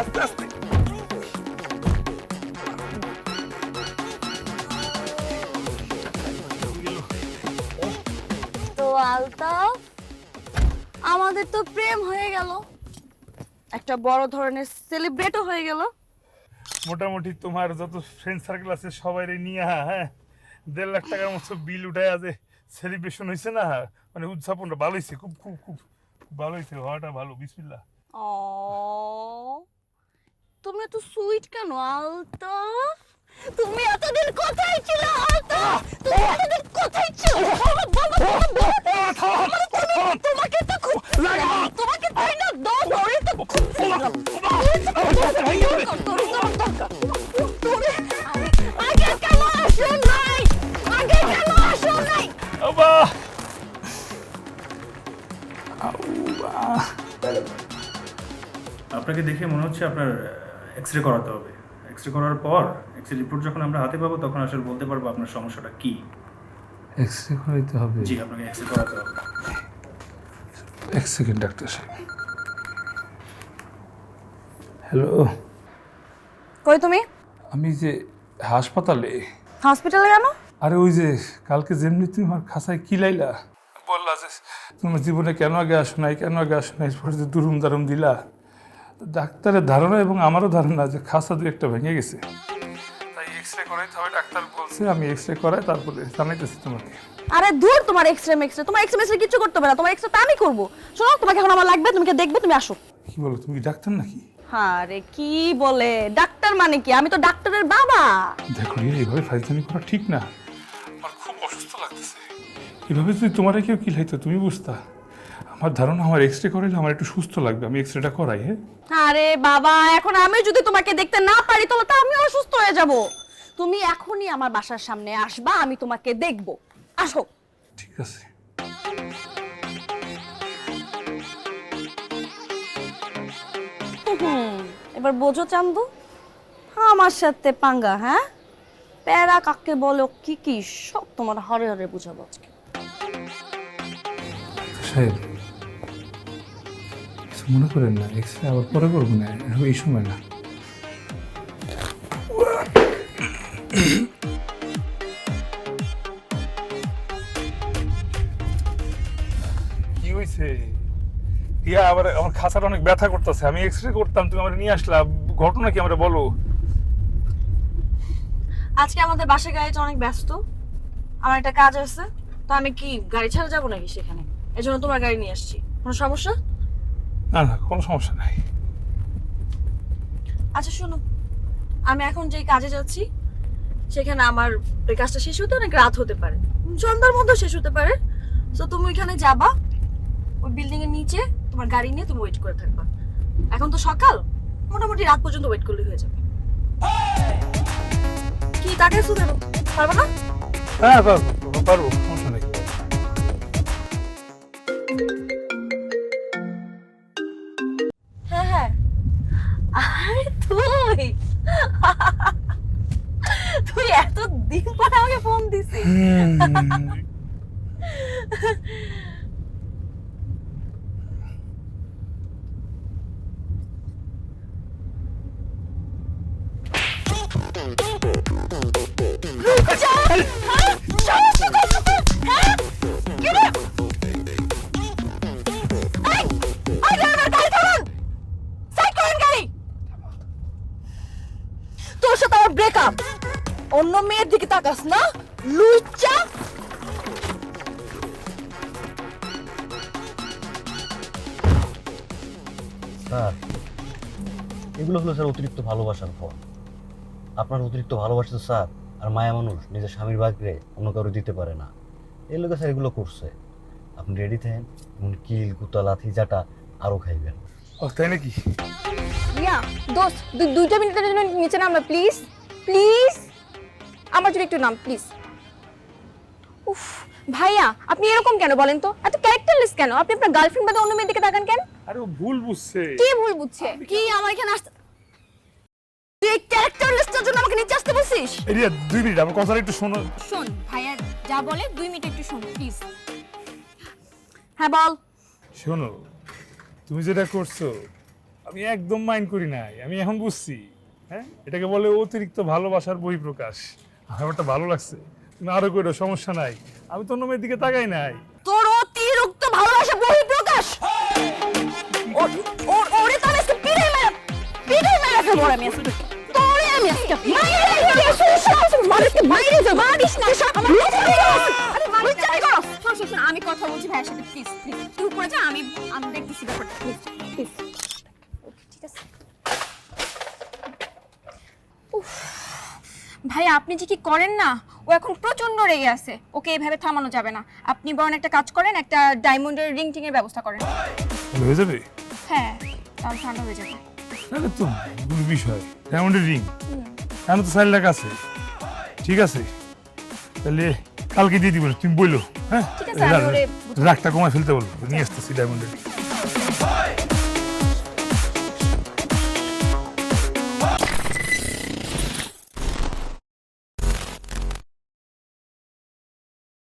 আস্তে আস্তে তো আলতাফ আমাদের তো প্রেম হয়ে গেল। একটা বড় ধরনের সেলিব্রেটও হয়ে গেল। মোটামুটি তোমার যত ফ্রেন্ড সার্কেল আছে সবাই নিয়ে হ্যাঁ দেড় লাখ টাকার মতো বিল উঠায় আছে। সেলিব্রেশন হয়েছে না মানে উদযাপনটা ভালো হয়েছে খুব খুব খুব খুব ভালো হয়েছে হওয়াটা ভালো বিসমিল্লা ও তুমি এত সুইট কেন আলতাফ তুমি এতদিন কোথায় ছিল আলতাফ তুমি এতদিন কোথায় ছিল? বলো, বলো, বলো, বলো। তোমাকে তো খুব তোমাকে তাই না? দাও ধরে তো খুব আগে কেন আসো নাই? আগে কেন আসো নাই? আপনাকে দেখে মনে হচ্ছে আপনার এক্স রে করাতে হবে। এক্স রে করার পর এক্স রে রিপোর্ট যখন আমরা হাতে পাবো তখন আসলে বলতে পারব আপনার সমস্যাটা কি। এক্স রে করাইতে হবে। জি আপনাকে এক্স রে করাতে হবে। এক সেকেন্ড ডাক্তার সাহেব। হ্যালো কই তুমি? আমি যে হাসপাতালে। হসপিটালে কেন? আরে ওই যে কালকে যেমনি তুমি আমার খাসায় কি লাইলা? বললা যে তোমার জীবনে কেন আগে আসো নাই কেন আগে আসো নাই যে দুরুম দারুম দিলা? ডাক্তারের ধারণা এবং আমারও ধারণা যে খাসা দু একটা ভেঙে গেছে। তাই এক্স রে করাইতে হবে ডাক্তার বলছে আমি এক্স রে করাই তারপরে জানাইতেছি তোমাকে। আরে দূর তোমার এক্সরে মেক্সরে তোমার এক্সরে মেক্সরে কিছু করতে হবে না তোমার এক্সরে আমি করব। শোনো তোমাকে এখন আমার লাগবে তুমি দেখবে তুমি আসো। কি বলো তুমি কি ডাক্তার নাকি? আরে কি বলে ডাক্তার মানে কি? আমি তো ডাক্তারের বাবা। দেখো এইভাবে ফাইজলামি করা ঠিক না। আমার খুব অসুস্থ লাগতেছে। এভাবে যদি তোমার কেউ কি লাইতো তুমি বুঝতা। আমার ধারণা আমার এক্স রে করাইলে আমার একটু সুস্থ লাগবে। আমি এক্স রেটা করাই হ্যাঁ? আরে বাবা এখন আমি যদি তোমাকে দেখতে না পারি তাহলে তো আমি অসুস্থ হয়ে যাব। তুমি এখনই আমার বাসার সামনে আসবা আমি তোমাকে দেখব। আসো। ঠিক আছে। হুম, এবার বোঝো চান্দু। আমার সাথে পাঙ্গা হ্যাঁ? প্যারা কাকে বলো কি কি সব তোমার হরে হরে বুঝাবো আজকে। সাহেব মনে করেন না এক্স রে আবার পরে করব না এখন এই সময় না। কি হয়েছে ইয়া আবার আমার খাসাটা অনেক ব্যথা করতেছে। আমি এক্স রে করতাম তুমি আমার নিয়ে আসলা। ঘটনা কি আমরা বলো? আজকে আমাদের বাসা গাড়িটা অনেক ব্যস্ত। আমার একটা কাজ আছে তো আমি কি গাড়ি ছাড়া যাব নাকি সেখানে? এই জন্য তোমার গাড়ি নিয়ে আসছি। কোনো সমস্যা? না না কোনো সমস্যা নাই। আচ্ছা শোনো। আমি এখন যেই কাজে যাচ্ছি সেখানে আমার ওই কাজটা শেষ হতে অনেক রাত হতে পারে। সন্ধ্যার মধ্যে শেষ হতে পারে। তো তুমি ওইখানে যাবা ওই বিল্ডিং এর নিচে তোমার গাড়ি নিয়ে তুমি ওয়েট করে থাকবা। এখন তো সকাল মোটামুটি রাত পর্যন্ত ওয়েট করলে হয়ে যাবে। কি তাকে শুধু পারবে না? হ্যাঁ পারব পারব দিন পরে আমাকে ফোন দিছিস তোর সাথে আমার ব্রেকআপ অন্য মেয়ের দিকে তাকাস না? লুচ্চা! স্যার এগুলো হলো স্যার অতিরিক্ত ভালোবাসার ফল। আপনার অতিরিক্ত ভালোবাসা তো স্যার আর মায়া মানুষ নিজের স্বামীর বাগরে অন্য কারও দিতে পারে না। এই লোকে স্যার এগুলো করছে। আপনি রেডি থাকেন? এমন কিল কুতা লাথি জাটা আরও খাইবেন। ও তাই নাকি? দোস্ত দুই- দুইটা মিনিটের জন্য নিচে নাম না প্লিজ প্লিজ আমার জন্য একটু নাম প্লিজ উফ ভাইয়া আপনি এরকম কেন বলেন তো? এত ক্যারেক্টারলেস কেন? আপনি আপনার গার্লফ্রেন্ড বাদে অন্য মেয়ের দিকে তাকান কেন? আরে ও ভুল বুঝছে। কে ভুল বুঝছে? কি আমার এখানে আসতে তুই এই ক্যারেক্টার জন্য আমাকে নিচে আসতে বলছিস? এরিয়া দুই মিনিট আমার কথাটা একটু শোনো। শোন ভাইয়া যা বলে দুই মিনিট একটু শোন প্লিজ হ্যাঁ বল। শোনো তুমি যেটা করছ আমি একদম মাইন্ড করি নাই আমি এখন বুঝছি হ্যাঁ? এটাকে বলে অতিরিক্ত ভালোবাসার বহিঃপ্রকাশ। আমার ব্যাপারটা ভালো লাগছে। তুমি আরও করে সমস্যা নাই। আমি তো অন্য মেয়ের দিকে তাকাই নাই। তোর অতিরিক্ত ভালোবাসা বহিঃপ্রকাশ! ওর- ওর- ওরে তো আমি আজকে পিটাই মেরে পিটাই মেরে ফেলব আমি আজকে। তোরে আজকে মাইরে মাইরে মারিস না আমার না। আমি কথা বলছি ভাইয়ের সাথে। প্লিজ প্লিজ তুই উপরে যা আমি আমি দেখতেছি ব্যাপারটা। Please please. ভাই আপনি যে কি করেন না ও এখন প্রচণ্ড রেগে আছে। ওকে এইভাবে থামানো যাবে না। আপনি বরং একটা কাজ করেন একটা ডায়মন্ডের রিং টিং এর ব্যবস্থা করেন। হয়ে যাবে? হ্যাঁ তাহলে ঠান্ডা হয়ে যাবে। তাহলে তো ভুল বিষয়। ডায়মন্ডের রিং। আমি তো চার লাখ আছে। ঠিক আছে। তাহলে কালকে দিয়ে দিব তুমি বলল হ্যাঁ। রাগটা কমায় ফেলতে বলব। নিয়ে আসতেছি ডায়মন্ডের রিং।